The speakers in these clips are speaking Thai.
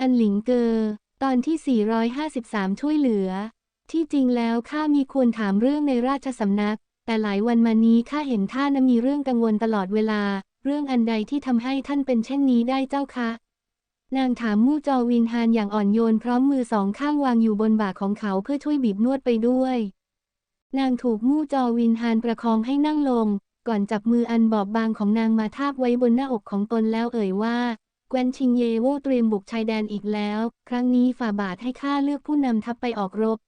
อันหลิงเกอ ตอนที่ 453 ช่วยเหลือ ที่จริงแล้วข้ามีควรถามเรื่องในราชสำนัก แต่หลายวันมานี้ข้าเห็นท่านมีเรื่องกังวลตลอดเวลา เรื่องอันใดที่ทำให้ท่านเป็นเช่นนี้ได้เจ้าคะ นางถามมู่จอวินฮานอย่างอ่อนโยนพร้อมมือสองข้างวางอยู่บนบ่าของเขาเพื่อช่วยบีบนวดไปด้วย นางถูกมู่จอวินฮานประคองให้นั่งลง ก่อนจับมืออันบอบบางของนางมาทาบไว้บนหน้าอกของตนแล้วเอ่ยว่า แกวนชิงเยโวเตรียมบุกชายแดนอีกแล้ว ครั้งนี้ฝ่าบาทให้ข้าเลือกผู้นำทัพไปออกรบ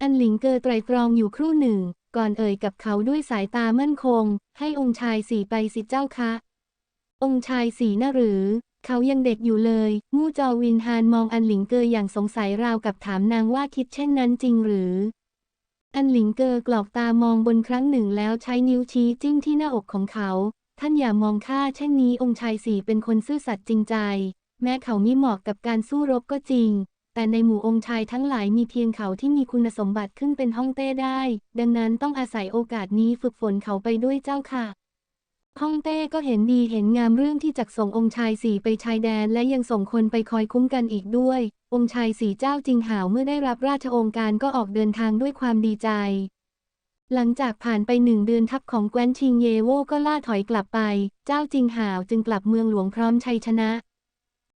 อันหลิงเกอไตรตรองอยู่ครู่หนึ่ง ก่อนเอ่ยกับเขาด้วยสายตามั่นคง ให้องค์ชายสี่ไปสิเจ้าคะ องค์ชายสี่น่ะหรือ เขายังเด็กอยู่เลย มู่จอวินฮานมองอันหลิงเกออย่างสงสัยราวกับถามนางว่าคิดเช่นนั้นจริงหรือ อันหลิงเกอกรอกตามองบนครั้งหนึ่งแล้วใช้นิ้วชี้จิ้มที่หน้าอกของเขา ท่านอย่ามองข้าเช่นนี้องค์ชายสี่เป็นคนซื่อสัตย์จริงใจ แม้เขามิเหมาะกับการสู้รบก็จริง แต่ในหมู่องค์ชายทั้งหลายมีเพียงเขาที่มีคุณสมบัติขึ้นเป็นฮ่องเต้ได้ ดังนั้นต้องอาศัยโอกาสนี้ฝึกฝนเขาไปด้วยเจ้าค่ะฮ่องเต้ก็เห็นดีเห็นงามเรื่องที่จักส่งองค์ชายสี่ไปชายแดน และยังส่งคนไปคอยคุ้มกันอีกด้วย องค์ชายสี่เจ้าจิงหาวเมื่อได้รับราชโองการก็ออกเดินทางด้วยความดีใจ หลังจากผ่านไปหนึ่งเดือนทัพของแกวนชิงเยโวก็ล่าถอยกลับไป เจ้าจิงหาวจึงกลับเมืองหลวงพร้อมชัยชนะ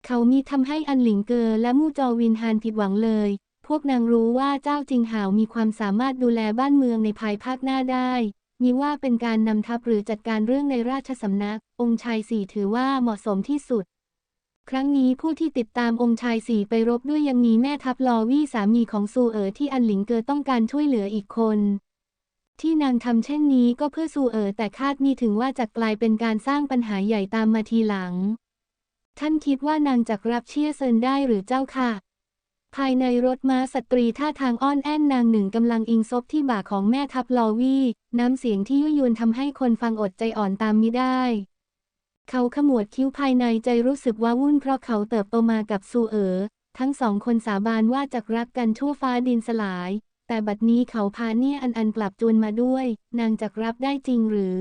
เขามีทำให้อันหลิงเกอและมู่จอวินฮานผิดหวังเลย พวกนางรู้ว่าเจ้าจิงหาวมีความสามารถดูแลบ้านเมืองในภายภาคหน้าได้ มีว่าเป็นการนำทัพหรือจัดการเรื่องในราชสำนัก องค์ชายสี่ถือว่าเหมาะสมที่สุด ครั้งนี้ผู้ที่ติดตามองค์ชายสี่ไปรบด้วยยังมีแม่ทัพลอวี่สามีของซูเอ๋อที่อันหลิงเกอต้องการช่วยเหลืออีกคน ที่นางทำเช่นนี้ก็เพื่อซูเอ๋อแต่คาดมีถึงว่าจะกลายเป็นการสร้างปัญหาใหญ่ตามมาทีหลัง ท่านคิดว่านางจะรับเชียเซินได้หรือเจ้าค่ะ ภายในรถม้าสตรีท่าทางอ้อนแอนนางหนึ่งกำลังอิงซบที่บ่าของแม่ทัพลอวี่ น้ำเสียงที่ยั่วยวนทำให้คนฟังอดใจอ่อนตามมิได้ เขาขมวดคิ้วภายในใจรู้สึกว่าวุ่นเพราะเขาเติบโตมากับซูเอ๋อทั้งสองคนสาบานว่าจะรักกันชั่วฟ้าดินสลาย แต่บัดนี้เขาพาเนี่ยอันอันกลับจวนมาด้วย นางจะรับได้จริงหรือ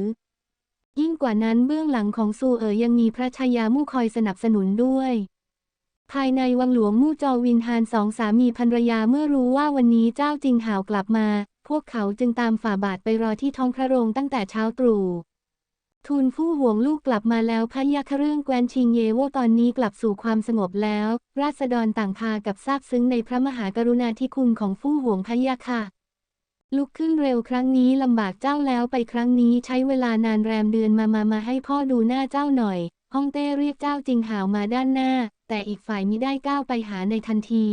ยิ่งกว่านั้นเบื้องหลังของซูเอ๋อยังมีพระชายามู่คอยสนับสนุนด้วย ภายในวังหลวงมู่จอวินฮานสองสามีภรรยาเมื่อรู้ว่าวันนี้เจ้าจิงหาวกลับมา พวกเขาจึงตามฝ่าบาทไปรอที่ท้องพระโรงตั้งแต่เช้าตรู่ ทูลผู้ห่วงลูกกลับมาแล้วพระยาคเรื่องแกวนชิงเยโวตอนนี้กลับสู่ความสงบแล้ว ราษฎรต่างพากับซาบซึ้งในพระมหากรุณาธิคุณของผู้ห่วงพระยาค่ะ ลุกขึ้นเร็วครั้งนี้ลำบากเจ้าแล้วไปครั้งนี้ใช้เวลานานแรมเดือนมามามาให้พ่อดูหน้าเจ้าหน่อย ฮ่องเต้เรียกเจ้าจิงหาวมาด้านหน้า แต่อีกฝ่ายมิได้ก้าวไปหาในทันที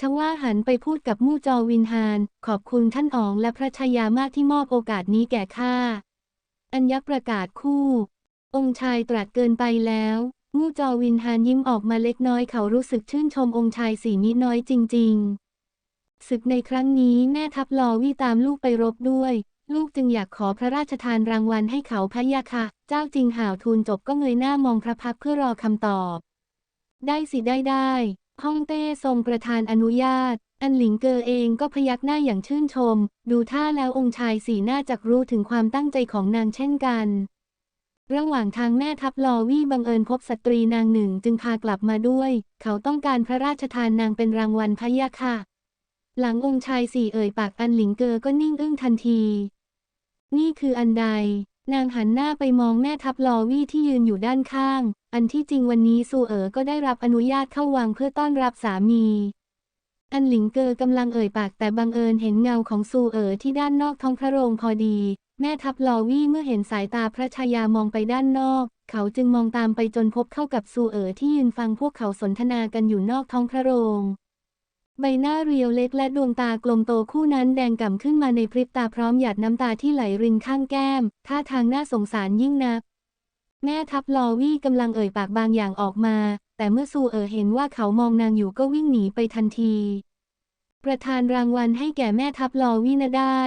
ทว่าหันไปพูดกับมู่จอวินฮาน ขอบคุณท่านอ๋องและพระชายามากที่มอบโอกาสนี้แก่ข้า อัญญประกาศคู่ องค์ชายตรัสเกินไปแล้วมู่จอวินฮานยิ้มออกมาเล็กน้อยเขารู้สึกชื่นชมองค์ชายสีนิดน้อยจริง ๆ ศึกในครั้งนี้แม่ทัพลอวี่ตามลูกไปรบด้วย ลูกจึงอยากขอพระราชทานรางวัลให้เขาพะยะค่ะ เจ้าจริงห่าวทูลจบก็เงยหน้ามองพระพักเพื่อรอคำตอบ ได้สิได้ได้ฮ่องเต้ทรงประธานอนุญาต อันหลิงเกอเองก็พยักหน้าอย่างชื่นชม ดูท่าแล้วองค์ชายสีหน้าจักรู้ถึงความตั้งใจของนางเช่นกัน ระหว่างทางแม่ทัพลอวี่บังเอิญพบสตรีนางหนึ่งจึงพากลับมาด้วย เขาต้องการพระราชทานนางเป็นรางวัลพะยะค่ะ หลังองค์ชายสี่เอ่ยปากอันหลิงเกอก็นิ่งอึ้งทันที นี่คืออันใด นางหันหน้าไปมองแม่ทัพลอวี่ที่ยืนอยู่ด้านข้าง อันที่จริงวันนี้ซูเอ๋อก็ได้รับอนุญาตเข้าวังเพื่อต้อนรับสามี อันหลิงเกอกำลังเอ่ยปากแต่บังเอิญเห็นเงาของซูเอ๋อที่ด้านนอกท้องพระโรงพอดี แม่ทัพลอวี่เมื่อเห็นสายตาพระชายามองไปด้านนอก เขาจึงมองตามไปจนพบเข้ากับซูเอ๋อที่ยืนฟังพวกเขาสนทนากันอยู่นอกท้องพระโรง ใบหน้าเรียวเล็กและดวงตากลมโตคู่นั้นแดงก่ำขึ้นมาในพริบตาพร้อมหยาดน้ำตาที่ไหลรินข้างแก้ม ท่าทางน่าสงสารยิ่งนัก แม่ทัพลอวี่กำลังเอ่ยปากบางอย่างออกมา แต่เมื่อซูเอ๋อเห็นว่าเขามองนางอยู่ก็วิ่งหนีไปทันที ประธานรางวัลให้แก่แม่ทัพลอวี่นะได้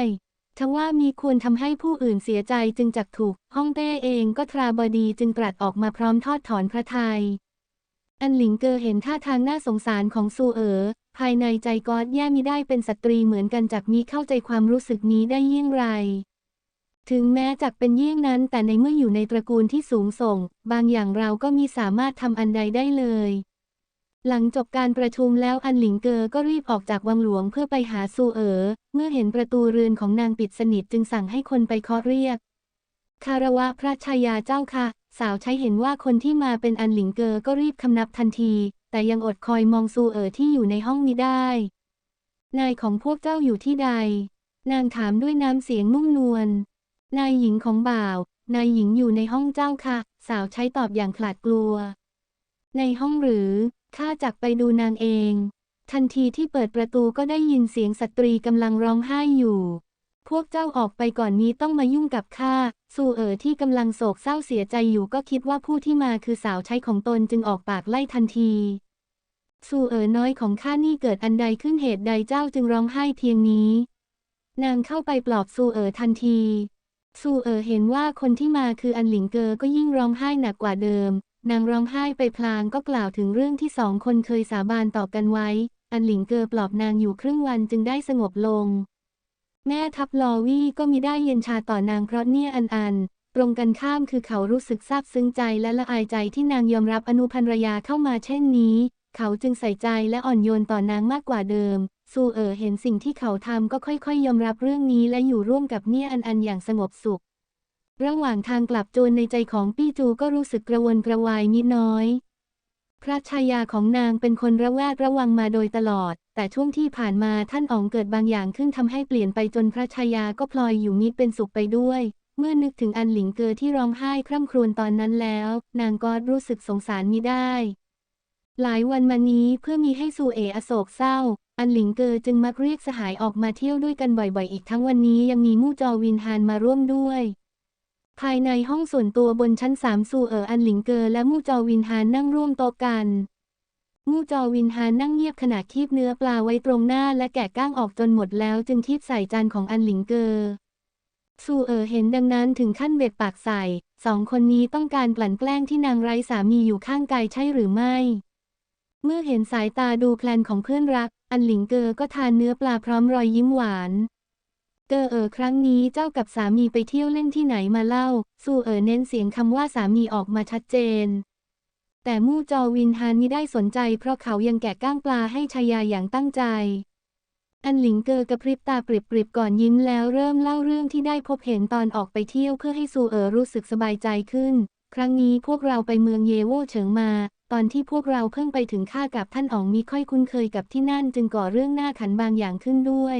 ทว่ามีควรทำให้ผู้อื่นเสียใจจึงจักถูก ฮ่องเต้เองก็ทราบดีจึงตรัสออกมาพร้อมทอดถอนพระทยัยอันหลิงเกอเห็นท่าทางน่าสงสารของซูเอ๋อ ภายในใจกอดแย่มิได้เป็นสตรีเหมือนกันจากมีเข้าใจความรู้สึกนี้ได้ยิ่งไร ถึงแม้จักเป็นเยี่ยงนั้น แต่ในเมื่ออยู่ในตระกูลที่สูงส่ง บางอย่างเราก็มีสามารถทำอันใดได้เลย หลังจบการประชุมแล้วอันหลิงเกอก็รีบออกจากวังหลวงเพื่อไปหาซูเอ๋อ เมื่อเห็นประตูเรือนของนางปิดสนิทจึงสั่งให้คนไปเคาะเรียก คารวะพระชายาเจ้าค่ะ สาวใช้เห็นว่าคนที่มาเป็นอันหลิงเกอก็รีบคำนับทันที แต่ยังอดคอยมองซูเอ๋อที่อยู่ในห้องมิได้ นายของพวกเจ้าอยู่ที่ใด นางถามด้วยน้ำเสียงนุ่มนวล นายหญิงของบ่าว นายหญิงอยู่ในห้องเจ้าค่ะ สาวใช้ตอบอย่างขลาดกลัว ในห้องหรือ ข้าจักไปดูนางเอง ทันทีที่เปิดประตูก็ได้ยินเสียงสตรีกำลังร้องไห้อยู่ พวกเจ้าออกไปก่อนนี้ต้องมายุ่งกับข้าสูเอ๋อที่กำลังโศกเศร้าเสียใจอยู่ก็คิดว่าผู้ที่มาคือสาวใช้ของตนจึงออกปากไล่ทันทีสูเอ๋อน้อยของข้านี่เกิดอันใดขึ้นเหตุใดเจ้าจึงร้องไห้เพียงนี้ นางเข้าไปปลอบสูเอ๋อทันทีสูเอ๋อเห็นว่าคนที่มาคืออันหลิงเกอก็ยิ่งร้องไห้หนักกว่าเดิม นางร้องไห้ไปพลางก็กล่าวถึงเรื่องที่สองคนเคยสาบานต่อกันไว้ อันหลิงเกอปลอบนางอยู่ครึ่งวันจึงได้สงบลง แม่ทัพลอวี่ก็มีได้เย็นชาต่อนางเพราะเนี่ยอันอัน ตรงกันข้ามคือเขารู้สึกซาบซึ้งใจและละอายใจที่นางยอมรับอนุภรรยาเข้ามาเช่นนี้ เขาจึงใส่ใจและอ่อนโยนต่อนางมากกว่าเดิม ซูเอ๋อเห็นสิ่งที่เขาทำก็ค่อยๆยอมรับเรื่องนี้และอยู่ร่วมกับเนี่ยอันอันอย่างสงบสุข ระหว่างทางกลับโจรในใจของปี้จูก็รู้สึกกระวนกระวายนิดน้อย พระชายาของนางเป็นคนระแวดระวังมาโดยตลอด แต่ช่วงที่ผ่านมาท่านอ๋องเกิดบางอย่างขึ้นทำให้เปลี่ยนไปจนพระชายาก็พลอยอยู่มิตรเป็นสุขไปด้วย เมื่อนึกถึงอันหลิงเกอที่ร้องไห้คร่ำครวญตอนนั้นแล้ว นางก็รู้สึกสงสารมิได้ หลายวันมานี้เพื่อมีให้สูเออโศกเศร้าอันหลิงเกอจึงมักเรียกสหายออกมาเที่ยวด้วยกันบ่อยๆ อีกทั้งวันนี้ยังมีมู่จอวินฮานมาร่วมด้วย ภายในห้องส่วนตัวบนชั้นสามซูเอ๋ออันหลิงเกอและมู่จอวินฮานนั่งร่วมโต๊ะกัน มู่จอวินฮานนั่งเงียบขณะคีบเนื้อปลาไว้ตรงหน้าและแกะก้างออกจนหมดแล้วจึงคีบใส่จานของอันหลิงเกอซูเอ๋อเห็นดังนั้นถึงขั้นเบ็ดปากใส่ สองคนนี้ต้องการกลั่นแกล้งที่นางไร้สามีอยู่ข้างกายใช่หรือไม่ เมื่อเห็นสายตาดูแพลนของเพื่อนรัก อันหลิงเกอก็ทานเนื้อปลาพร้อมรอยยิ้มหวาน เกอเออครั้งนี้เจ้ากับสามีไปเที่ยวเล่นที่ไหนมาเล่าซูเออเน้นเสียงคำว่าสามีออกมาชัดเจน แต่มู่จอวินฮานมิได้สนใจ เพราะเขายังแกะก้างปลาให้ชายาอย่างตั้งใจ อันหลิงเกอกระพริบตาปริบๆก่อนยิ้มแล้วเริ่มเล่าเรื่องที่ได้พบเห็นตอนออกไปเที่ยวเพื่อให้ซูเออรู้สึกสบายใจขึ้น ครั้งนี้พวกเราไปเมืองเยโวเฉิงมาตอนที่พวกเราเพิ่งไปถึงข้ากับท่านอ๋องมีค่อยคุ้นเคยกับที่นั่นจึงก่อเรื่องหน้าขันบางอย่างขึ้นด้วย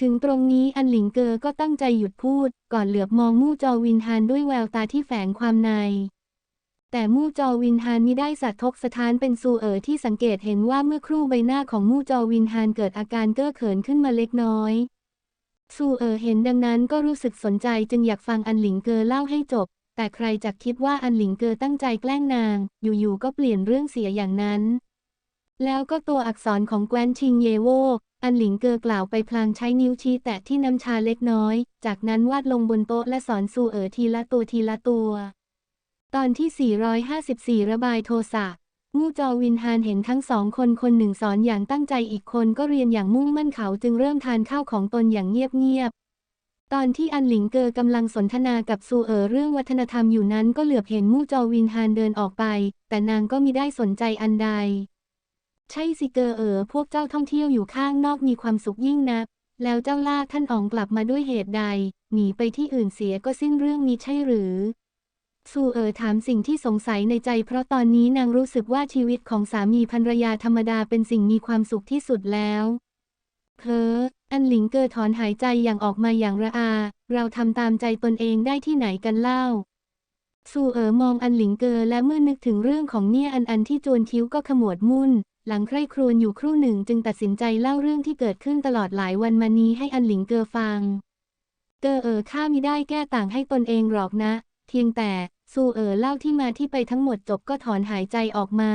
ถึงตรงนี้อันหลิงเกอก็ตั้งใจหยุดพูด ก่อนเหลือบมองมู่จอวินฮานด้วยแววตาที่แฝงความใน แต่มู่จอวินฮานมิได้สัตทกสถานเป็นซูเอ๋อที่สังเกตเห็นว่าเมื่อครู่ใบหน้าของมู่จอวินฮานเกิดอาการเก้อเขินขึ้นมาเล็กน้อย ซูเอ๋อเห็นดังนั้นก็รู้สึกสนใจจึงอยากฟังอันหลิงเกอเล่าให้จบ แต่ใครจะคิดว่าอันหลิงเกอตั้งใจแกล้งนาง อยู่ๆก็เปลี่ยนเรื่องเสียอย่างนั้น แล้วก็ตัวอักษรของแกวนชิงเยโว อันหลิงเกอกล่าวไปพลางใช้นิ้วชี้แตะที่น้ำชาเล็กน้อย จากนั้นวาดลงบนโต๊ะและสอนซูเอ๋อทีละตัวทีละตัว ตอนที่ 454 ระบายโทสะมู่จอวินฮานเห็นทั้งสองคนคนหนึ่งสอนอย่างตั้งใจอีกคนก็เรียนอย่างมุ่งมั่นเขาจึงเริ่มทานข้าวของตนอย่างเงียบๆ ตอนที่อันหลิงเกอกำลังสนทนากับซูเอ๋อเรื่องวัฒนธรรมอยู่นั้นก็เหลือบเห็นมู่จอวินฮานเดินออกไป แต่นางก็มิได้สนใจอันใด ใช่สิเกอเอ๋อพวกเจ้าท่องเที่ยวอยู่ข้างนอกมีความสุขยิ่งนัก แล้วเจ้าลากท่านอ๋องกลับมาด้วยเหตุใด หนีไปที่อื่นเสียก็สิ้นเรื่องนี้ใช่หรือซูเอ๋อถามสิ่งที่สงสัยในใจ เพราะตอนนี้นางรู้สึกว่าชีวิตของสามีภรรยาธรรมดาเป็นสิ่งมีความสุขที่สุดแล้วเพออันหลิงเกอถอนหายใจอย่างออกมาอย่างระอา เราทำตามใจตนเองได้ที่ไหนกันเล่าซูเอ๋อมองอันหลิงเกอและเมื่อนึกถึงเรื่องของเนี่ยอันอันที่โจนคิ้วก็ขมวดมุ่น หลังใคร่ครวญอยู่ครู่หนึ่งจึงตัดสินใจเล่าเรื่องที่เกิดขึ้นตลอดหลายวันมานี้ให้อันหลิงเกอฟัง เกอเอ๋อข้ามิได้แก้ต่างให้ตนเองหรอกนะ เพียงแต่ซูเอ๋อเล่าที่มาที่ไปทั้งหมดจบก็ถอนหายใจออกมา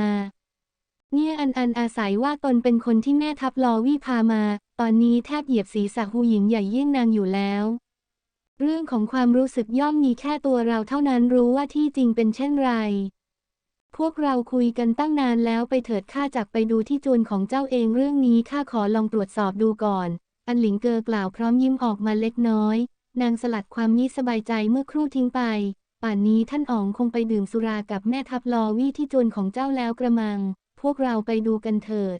เนี่ยอันอันอาศัยว่าตนเป็นคนที่แม่ทัพลอวี่พามา ตอนนี้แทบเหยียบศีรษะหูหญิงใหญ่เยี่ยงนางอยู่แล้ว เรื่องของความรู้สึกย่อมมีแค่ตัวเราเท่านั้นรู้ว่าที่จริงเป็นเช่นไร พวกเราคุยกันตั้งนานแล้วไปเถิดข้าจักไปดูที่จูนของเจ้าเองเรื่องนี้ข้าขอลองตรวจสอบดูก่อน อันหลิงเกอกล่าวพร้อมยิ้มออกมาเล็กน้อย นางสลัดความนี้สบายใจเมื่อครู่ทิ้งไป ป่านนี้ท่านอ๋องคงไปดื่มสุรากับแม่ทัพลอวี่ที่จวนของเจ้าแล้วกระมัง พวกเราไปดูกันเถิด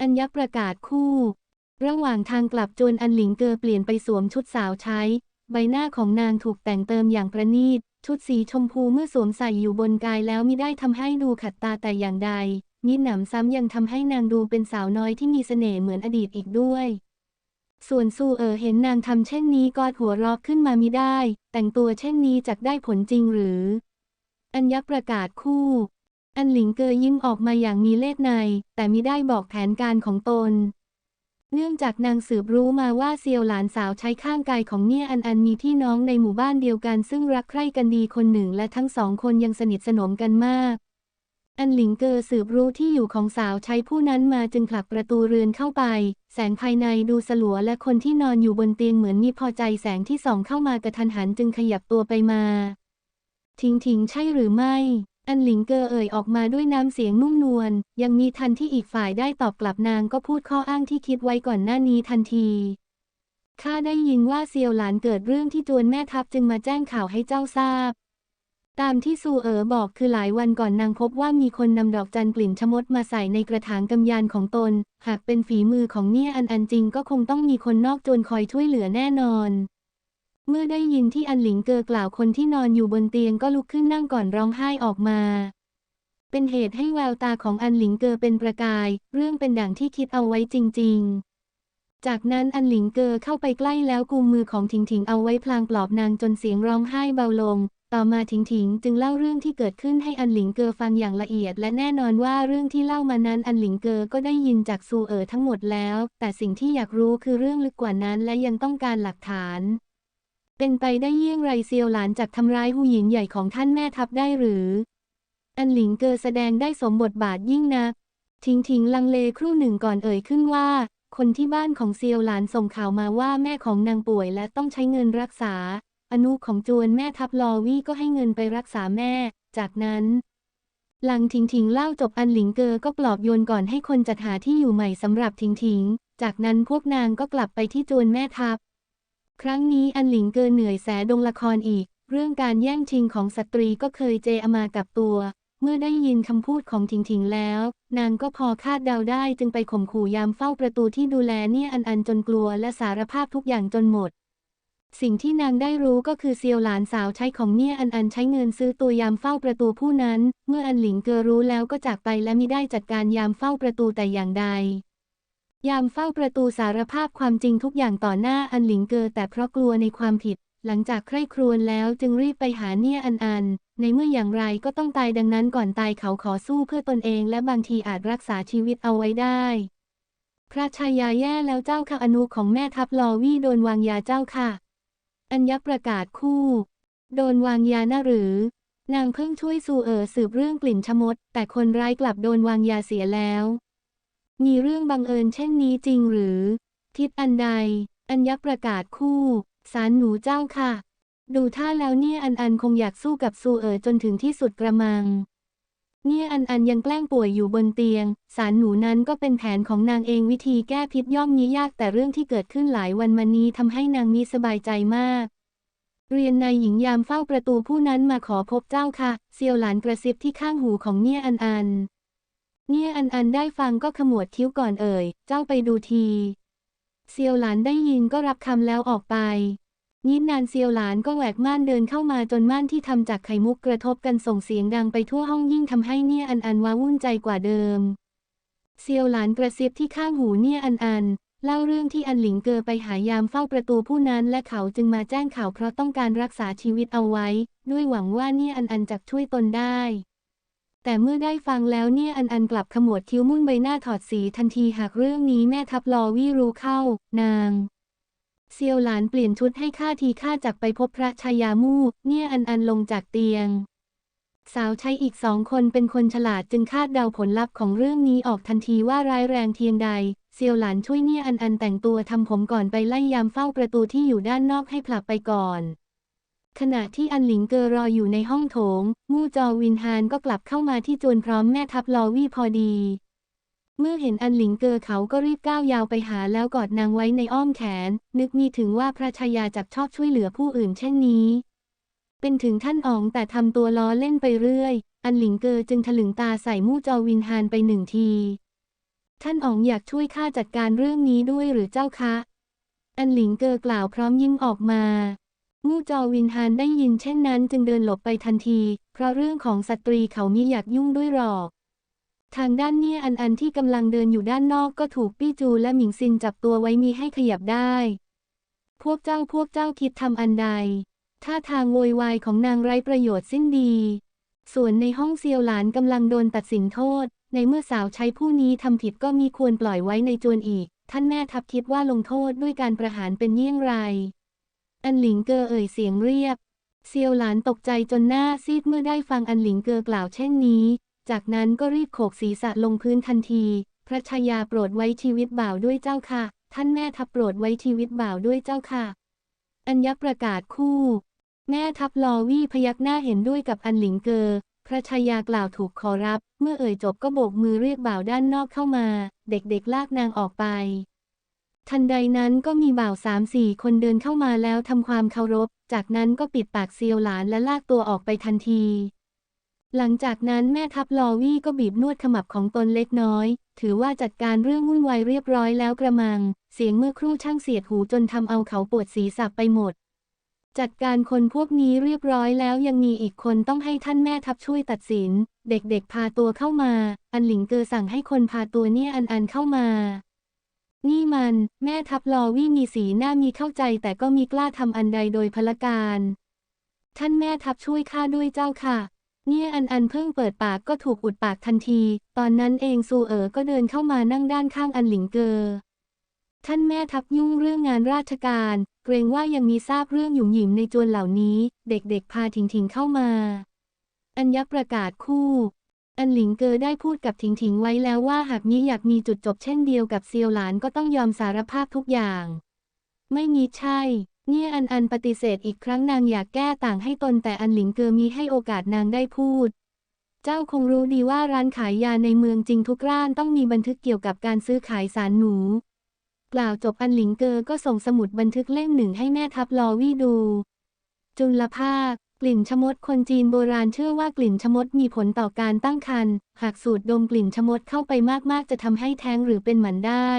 อัญญประกาศคู่ ระหว่างทางกลับจวนอันหลิงเกอเปลี่ยนไปสวมชุดสาวใช้ ใบหน้าของนางถูกแต่งเติมอย่างประณีต ชุดสีชมพูเมื่อสวมใส่อยู่บนกายแล้วมิได้ทำให้ดูขัดตาแต่อย่างใดมิหนำซ้ำยังทำให้นางดูเป็นสาวน้อยที่มีเสน่ห์เหมือนอดีตอีกด้วย ส่วนซูเอ๋อเห็นนางทำเช่นนี้ก็หัวเรอกขึ้นมามิได้ แต่งตัวเช่นนี้จะได้ผลจริงหรือ อัญญประกาศคู่ อันหลิงเกอยิ้มออกมาอย่างมีเล่ห์ใน แต่มิได้บอกแผนการของตน เนื่องจากนางสืบรู้มาว่าเซียวหลานสาวใช้ข้างกายของเนี่ยอันอันมีพี่น้องในหมู่บ้านเดียวกันซึ่งรักใคร่กันดีคนหนึ่งและทั้งสองคนยังสนิทสนมกันมาก อันหลิงเกอสืบรู้ที่อยู่ของสาวใช้ผู้นั้นมาจึงผลักประตูเรือนเข้าไป แสงภายในดูสลัวและคนที่นอนอยู่บนเตียงเหมือนมีพอใจแสงที่ส่องเข้ามากระทันหันจึงขยับตัวไปมา ทิงทิงใช่หรือไม่ อันหลิงเกอเอ่ยออกมาด้วยน้ำเสียงนุ่มนวล ยังมีทันที่อีกฝ่ายได้ตอบกลับนางก็พูดข้ออ้างที่คิดไว้ก่อนหน้านี้ทันที ข้าได้ยินว่าเซียวหลานเกิดเรื่องที่จวนแม่ทัพจึงมาแจ้งข่าวให้เจ้าทราบ ตามที่ซูเอ๋อบอกคือหลายวันก่อนนางพบว่ามีคนนำดอกจันกลิ่นชมดมาใส่ในกระถางกำยานของตน หากเป็นฝีมือของเนี่ยอันอันจริงก็คงต้องมีคนนอกจวนคอยช่วยเหลือแน่นอน เมื่อได้ยินที่อันหลิงเกอกล่าวคนที่นอนอยู่บนเตียงก็ลุกขึ้นนั่งก่อนร้องไห้ออกมา เป็นเหตุให้แววตาของอันหลิงเกอเป็นประกาย เรื่องเป็นดังที่คิดเอาไว้จริง ๆ จากนั้นอันหลิงเกอเข้าไปใกล้แล้วกุมมือของถิงถิงเอาไว้พลางปลอบนางจนเสียงร้องไห้เบาลง ต่อมาถิงถิงจึงเล่าเรื่องที่เกิดขึ้นให้อันหลิงเกอฟังอย่างละเอียด และแน่นอนว่าเรื่องที่เล่ามานั้นอันหลิงเกอก็ได้ยินจากซูเอ๋อทั้งหมดแล้ว แต่สิ่งที่อยากรู้คือเรื่องลึกกว่านั้นและยังต้องการหลักฐาน เป็นไปได้เยี่ยงไรเซียวหลานจากทำร้ายหูหญิงใหญ่ของท่านแม่ทัพได้หรือ อันหลิงเกอแสดงได้สมบทบาทยิ่งนัก ทิงทิงลังเลครู่หนึ่งก่อนเอ่ยขึ้นว่า คนที่บ้านของเซียวหลานส่งข่าวมาว่าแม่ของนางป่วยและต้องใช้เงินรักษา อนุของจวนแม่ทัพลอวี่ก็ให้เงินไปรักษาแม่ จากนั้น หลังทิงทิงเล่าจบอันหลิงเกอก็ปลอบโยนก่อนให้คนจัดหาที่อยู่ใหม่สำหรับทิงทิง จากนั้นพวกนางก็กลับไปที่จวนแม่ทัพ ครั้งนี้อันหลิงเกอเหนื่อยแสดงละครอีก เรื่องการแย่งชิงของสตรีก็เคยเจอมากับตัว เมื่อได้ยินคำพูดของถิงถิงแล้ว นางก็พอคาดเดาได้จึงไปข่มขู่ยามเฝ้าประตูที่ดูแลเนี่ยอันอันจนกลัวและสารภาพทุกอย่างจนหมด สิ่งที่นางได้รู้ก็คือเซียวหลานสาวใช้ของเนี่ยอันอันใช้เงินซื้อตัวยามเฝ้าประตูผู้นั้น เมื่ออันหลิงเกอรู้แล้วก็จากไปและมิได้จัดการยามเฝ้าประตูแต่อย่างใด ยามเฝ้าประตูสารภาพความจริงทุกอย่างต่อหน้าอันหลิงเกอแต่เพราะกลัวในความผิด หลังจากใคร่ครวญแล้วจึงรีบไปหาเนี่ยอันอัน ในเมื่ออย่างไรก็ต้องตายดังนั้นก่อนตายเขาขอสู้เพื่อตนเอง และบางทีอาจรักษาชีวิตเอาไว้ได้ พระชายาแย่แล้วเจ้าค่ะอนุของแม่ทัพลอวี่โดนวางยาเจ้าค่ะ อัญญประกาศคู่ โดนวางยานะหรือ นางเพิ่งช่วยซูเอ๋อสืบเรื่องกลิ่นชมด แต่คนร้ายกลับโดนวางยาเสียแล้ว มีเรื่องบังเอิญเช่นนี้จริงหรือ ทิศอันใด อัญญประกาศคู่ สารหนูเจ้าค่ะ ดูท่าแล้วเนี่ยอันอันคงอยากสู้กับซูเอ๋อจนถึงที่สุดกระมัง เนี่ยอันอันยังแกล้งป่วยอยู่บนเตียง สารหนูนั้นก็เป็นแผนของนางเองวิธีแก้พิษย่อมนี้ยากแต่เรื่องที่เกิดขึ้นหลายวันมานี้ทำให้นางมีสบายใจมาก เรียนนายหญิงยามเฝ้าประตูผู้นั้นมาขอพบเจ้าค่ะ เซียวหลานกระซิบที่ข้างหูของเนี่ยอันอัน เนี่ยอันอันได้ฟังก็ขมวดคิ้วก่อนเอ่ย เจ้าไปดูที เซียวหลานได้ยินก็รับคำแล้วออกไปนิดนานเซียวหลานก็แหวกม่านเดินเข้ามาจนม่านที่ทำจากไข่มุกกระทบกันส่งเสียงดังไปทั่วห้องยิ่งทำให้เนี่ยอันอันว้าวุ่นใจกว่าเดิม เซียวหลานกระซิบที่ข้างหูเนี่ยอันอันเล่าเรื่องที่อันหลิงเกอไปหายามเฝ้าประตูผู้นั้นและเขาจึงมาแจ้งข่าวเพราะต้องการรักษาชีวิตเอาไว้ ด้วยหวังว่าเนี่ยอันอันจะช่วยตนได้ แต่เมื่อได้ฟังแล้วเนี่ยอันอันกลับขมวดคิ้วมุ่นใบหน้าถอดสีทันทีหากเรื่องนี้แม่ทัพลอวี่รู้เข้า นางเซียวหลานเปลี่ยนชุดให้ข้าทีข้าจักไปพบพระชายามู่เนี่ยอันอันลงจากเตียง สาวใช้อีกสองคนเป็นคนฉลาดจึงคาดเดาผลลัพธ์ของเรื่องนี้ออกทันทีว่าร้ายแรงเทียงใด เซียวหลานช่วยเนี่ยอันอันแต่งตัวทำผมก่อนไปไล่ยามเฝ้าประตูที่อยู่ด้านนอกให้ผลับไปก่อน ขณะที่อันหลิงเกอรออยู่ในห้องโถง มู่จอวินฮานก็กลับเข้ามาที่จวนพร้อมแม่ทัพลอวี่พอดี เมื่อเห็นอันหลิงเกอเขาก็รีบก้าวยาวไปหาแล้วกอดนางไว้ในอ้อมแขน นึกมีถึงว่าพระชายาจักชอบช่วยเหลือผู้อื่นเช่นนี้ เป็นถึงท่านอ๋องแต่ทำตัวล้อเล่นไปเรื่อย อันหลิงเกอจึงถลึงตาใส่มู่จอวินฮานไปหนึ่งที ท่านอ๋องอยากช่วยข้าจัดการเรื่องนี้ด้วยหรือเจ้าคะ อันหลิงเกอกล่าวพร้อมยิ้มออกมา มู่จอวินฮานได้ยินเช่นนั้นจึงเดินหลบไปทันที เพราะเรื่องของสตรีเขามิอยากยุ่งด้วยหรอก ทางด้านเนี่ยอันอันที่กำลังเดินอยู่ด้านนอกก็ถูกปี้จูและหมิงซินจับตัวไว้มีให้ขยับได้ พวกเจ้าพวกเจ้าคิดทำอันใด ท่าทางโวยวายของนางไร้ประโยชน์สิ้นดี ส่วนในห้องเซียวหลานกำลังโดนตัดสินโทษ ในเมื่อสาวใช้ผู้นี้ทำผิดก็มีควรปล่อยไว้ในจวนอีก ท่านแม่ทัพคิดว่าลงโทษด้วยการประหารเป็นเยี่ยงไร อันหลิงเกอเอ่ยเสียงเรียบ เซียวหลานตกใจจนหน้าซีดเมื่อได้ฟังอันหลิงเกอกล่าวเช่นนี้ จากนั้นก็รีบโขกศีรษะลงพื้นทันที พระชายาโปรดไว้ชีวิตบ่าวด้วยเจ้าค่ะ ท่านแม่ทัพโปรดไว้ชีวิตบ่าวด้วยเจ้าค่ะ อัญญประกาศคู่ แม่ทัพลอวี่พยักหน้าเห็นด้วยกับอันหลิงเกอ พระชายากล่าวถูกขอรับ เมื่อเอ่ยจบก็โบกมือเรียกบ่าวด้านนอกเข้ามา เด็กๆลากนางออกไป ทันใดนั้นก็มีบ่าวสามสี่คนเดินเข้ามาแล้วทำความเคารพ จากนั้นก็ปิดปากเซียวหลานและลากตัวออกไปทันที หลังจากนั้นแม่ทัพลอวี่ก็บีบนวดขมับของตนเล็กน้อย ถือว่าจัดการเรื่องวุ่นวายเรียบร้อยแล้วกระมัง เสียงเมื่อครู่ช่างเสียดหูจนทำเอาเขาปวดศีรษะไปหมด จัดการคนพวกนี้เรียบร้อยแล้วยังมีอีกคนต้องให้ท่านแม่ทัพช่วยตัดสิน เด็กๆพาตัวเข้ามา อันหลิงเกอสั่งให้คนพาตัวเนี่ยอันอันเข้ามา นี่มัน แม่ทัพลอวี่มีสีหน้ามีเข้าใจแต่ก็มีกล้าทำอันใดโดยพลการ ท่านแม่ทัพช่วยข้าด้วยเจ้าค่ะ เนี่ยอันอันเพิ่งเปิดปากก็ถูกอุดปากทันที ตอนนั้นเองซูเอ๋อก็เดินเข้ามานั่งด้านข้างอันหลิงเกอ ท่านแม่ทัพยุ่งเรื่องงานราชการ เกรงว่ายังมีทราบเรื่องหยุ่มหยิมในจวนเหล่านี้ เด็กๆพาถิงถิงเข้ามา อัญญประกาศคู่ อันหลิงเกอได้พูดกับถิงถิงไว้แล้วว่าหากนี้อยากมีจุดจบเช่นเดียวกับเซียวหลานก็ต้องยอมสารภาพทุกอย่าง ไม่มีใช่ เนี่ยอันอันปฏิเสธอีกครั้งนางอยากแก้ต่างให้ตนแต่อันหลิงเกอมีให้โอกาสนางได้พูด เจ้าคงรู้ดีว่าร้านขายยาในเมืองจริงทุกร้านต้องมีบันทึกเกี่ยวกับการซื้อขายสารหนู กล่าวจบอันหลิงเกอก็ส่งสมุดบันทึกเล่มหนึ่งให้แม่ทัพลอวี่ดู จุลภาค กลิ่นชะมดคนจีนโบราณเชื่อว่ากลิ่นชะมดมีผลต่อการตั้งครรภ์ หากสูดดมกลิ่นชะมดเข้าไปมากๆ จะทำให้แท้งหรือเป็นหมันได้